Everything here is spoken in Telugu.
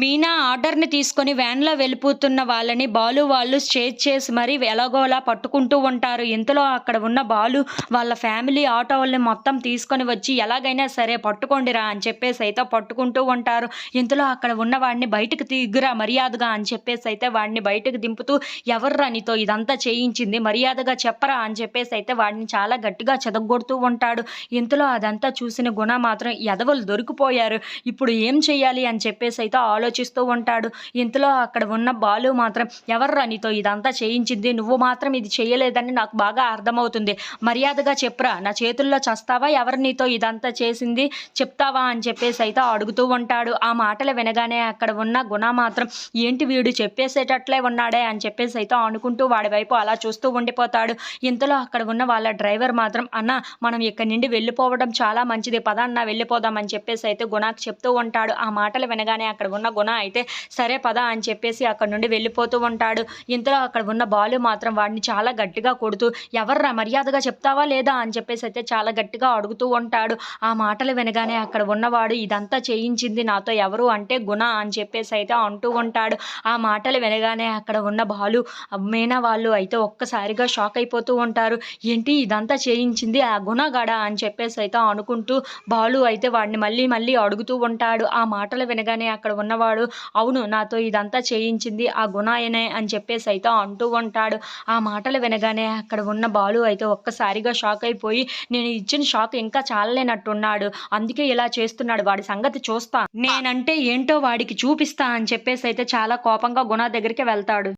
మీనా ఆర్డర్ని తీసుకొని వ్యాన్లో వెళ్ళిపోతున్న వాళ్ళని బాలు వాళ్ళు స్టేజ్ చేసి మరీ ఎలాగోలా పట్టుకుంటూ ఉంటారు. ఇంతలో అక్కడ ఉన్న బాలు వాళ్ళ ఫ్యామిలీ ఆటో వాళ్ళని మొత్తం తీసుకొని వచ్చి ఎలాగైనా సరే పట్టుకోండిరా అని చెప్పేసి అయితే పట్టుకుంటూ ఉంటారు. ఇంతలో అక్కడ ఉన్న వాడిని బయటకు దిగురా మర్యాదగా అని చెప్పేసి అయితే వాడిని బయటకు దింపుతూ ఎవర్రా నీతో ఇదంతా చేయించింది? మర్యాదగా చెప్పరా అని చెప్పేసి అయితే వాడిని చాలా గట్టిగా చెదగొడుతూ ఉంటాడు. ఇంతలో అదంతా చూసిన గుణ మాత్రం ఎదవలు దొరికిపోయారు. ఇప్పుడు ఏం చేయాలి అని చెప్పేసి అయితే ఆలోచిస్తూ ఉంటాడు. ఇంతలో అక్కడ ఉన్న బాలు మాత్రం ఎవర్రా నీతో ఇదంతా చేయించింది? నువ్వు మాత్రం ఇది చేయలేదని నాకు బాగా అర్థమవుతుంది. మర్యాదగా చెప్పరా. నా చేతుల్లో చస్తావా? ఎవరు నీతో ఇదంతా చేసింది? చెప్తావా? అని చెప్పేసి అయితే అడుగుతూ ఉంటాడు. ఆ మాటలు వినగానే అక్కడ ఉన్న గుణ మాత్రం ఏంటి వీడు చెప్పేసేటట్లే ఉన్నాడే? అని చెప్పేసి అయితే అనుకుంటూ వాడి వైపు అలా చూస్తూ ఉండిపోతాడు. ఇంతలో అక్కడ ఉన్న వాళ్ళ డ్రైవర్ మాత్రం అన్న మనం ఇక్కడి నుండి వెళ్ళిపోవడం చాలా మంచిది. పదన్న వెళ్ళిపోదాం అని చెప్పేసి అయితే గుణాకు చెప్తూ ఉంటాడు. ఆ మాటలు వినగానే అక్కడ ఉన్న గుణ అయితే సరే పద అని చెప్పేసి అక్కడ నుండి వెళ్ళిపోతూ ఉంటాడు. ఇంతలో అక్కడ ఉన్న బాలు మాత్రం వాడిని చాలా గట్టిగా కొడుతూ ఎవర్రా మర్యాదగా చెప్తావా లేదా? అని చెప్పేసి అయితే చాలా గట్టిగా అడుగుతూ ఉంటాడు. ఆ మాటలు వినగానే అక్కడ ఉన్నవాడు ఇదంతా చేయించింది నాతో ఎవరు అంటే గుణ అని చెప్పేసి అయితే అంటూ ఉంటాడు. ఆ మాటలు వినగానే అక్కడ ఉన్న బాలు మీనా వాళ్ళు? అయితే ఒక్కసారిగా షాక్ అయిపోతూ ఉంటారు. ఏంటి ఇదంతా చేయించింది ఆ గుణగాడ అని చెప్పేసి అయితే అనుకుంటూ బాలు అయితే వాడిని మళ్ళీ మళ్ళీ అడుగుతూ ఉంటాడు. ఆ మాటలు వినగానే అక్కడ ఉన్న ఉన్నవాడు అవును నాతో ఇదంతా చేయించింది ఆ గుణాయనే అని చెప్పేసి అయితే అంటూ ఉంటాడు. ఆ మాటలు వినగానే అక్కడ ఉన్న బాలు అయితే ఒక్కసారిగా షాక్ అయిపోయి నేను ఇచ్చిన షాక్ ఇంకా చాలలేనట్టున్నాడు. అందుకే ఇలా చేస్తున్నాడు. వాడి సంగతి చూస్తా. నేనంటే ఏంటో వాడికి చూపిస్తా అని చెప్పేసి అయితే చాలా కోపంగా గుణ దగ్గరికి వెళ్తాడు.